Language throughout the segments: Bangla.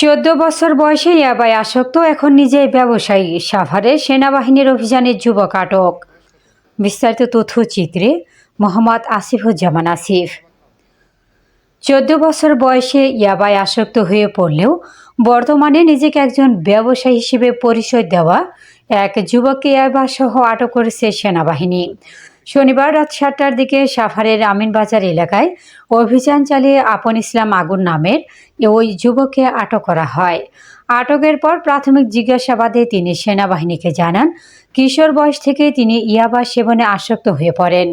চোদ্দ বছর বয়সে ইয়াবায় আসক্ত এখন নিজেই ব্যবসায়ী। সাভারে সেনাবাহিনীর অভিযানে যুবক আটক। বিস্তারিত তথ্যচিত্রে মোহাম্মদ আসিফুজ্জামান আসিফ। চোদ্দ বছর বয়সে ইয়াবায় আসক্ত হয়ে পড়লেও বর্তমানে নিজেকে একজন ব্যবসায়ী হিসেবে পরিচয় দেওয়া এক যুবককে ইয়াবা সহ আটক করেছে সেনাবাহিনী। শনিবার রাত সাতটার দিকে সাভারের আমিনবাজার এলাকায় অভিযান চালিয়ে আপন ইসলাম আগুন নামের ওই যুবককে আটক করা হয়। আটকের পর প্রাথমিক জিজ্ঞাসাবাদে তিনি সেনাবাহিনীকে জানান, কিশোর বয়স থেকে তিনি ইয়াবা সেবনে আসক্ত হয়ে পড়েন।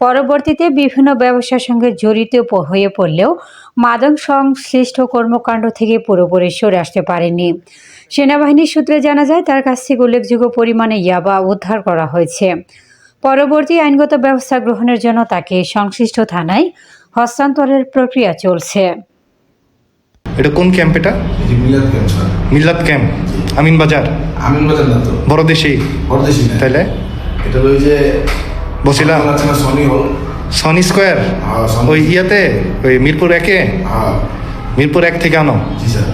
পরবর্তীতে বিভিন্ন ব্যবসার সঙ্গে জড়িত হয়ে পড়লেও মাদক সংশ্লিষ্ট কর্মকাণ্ড থেকে পুরোপুরি সরে আসতে পারেননি। সেনাবাহিনীর সূত্রে জানা যায়, তার কাছ থেকে উল্লেখযোগ্য পরিমাণে ইয়াবা উদ্ধার করা হয়েছে। পরবর্তী আইনগত ব্যবস্থা গ্রহণের জন্য তাকে সংশ্লিষ্ট থানায় হস্তান্তরের প্রক্রিয়া চলছে। এটা কোন ক্যাম্প এটা? মিল্লাত ক্যাম্প আমিন বাজার আমিন বাজার না তো। বড় দেশি পরদেশি না। তাইলে? এটা ওই যে বসিলাম আপনার সনি হল? Sony square? হ্যাঁ, ওই ইয়াতে? ওই মিরপুর একে? হ্যাঁ। মিরপুর এক থেকে আনো। জি স্যার।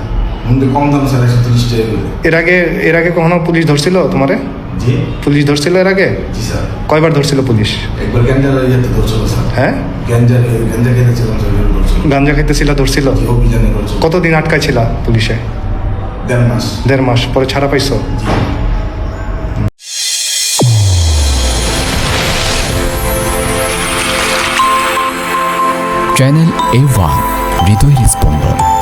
মধ্যে কম দাম স্যার একশো তিরিশ টাকা করে এর আগে এর আগে কখনো পুলিশ ধরছিল তোমারে? জি। পুলিশ ধরছিল এর আগে? জি স্যার। কয়বার ধরছিল পুলিশ? একবার গ্যাঞ্জার ইয়েতে ধরছিল স্যার। হ্যাঁ? গ্যাঞ্জার গ্যাঞ্জা খেতেছিলাম স্যার ধরছিল। গাঞ্জা খাইতেছিল ধরছিল? জি অভিযানে ধরছিল। কতদিন আটকাইছিল পুলিশে? দেড় মাস। দেড় মাস পরে ছাড়া পাইছো? জি। চ্যানেল এ ওয়ান হৃদয় স্পন্দন।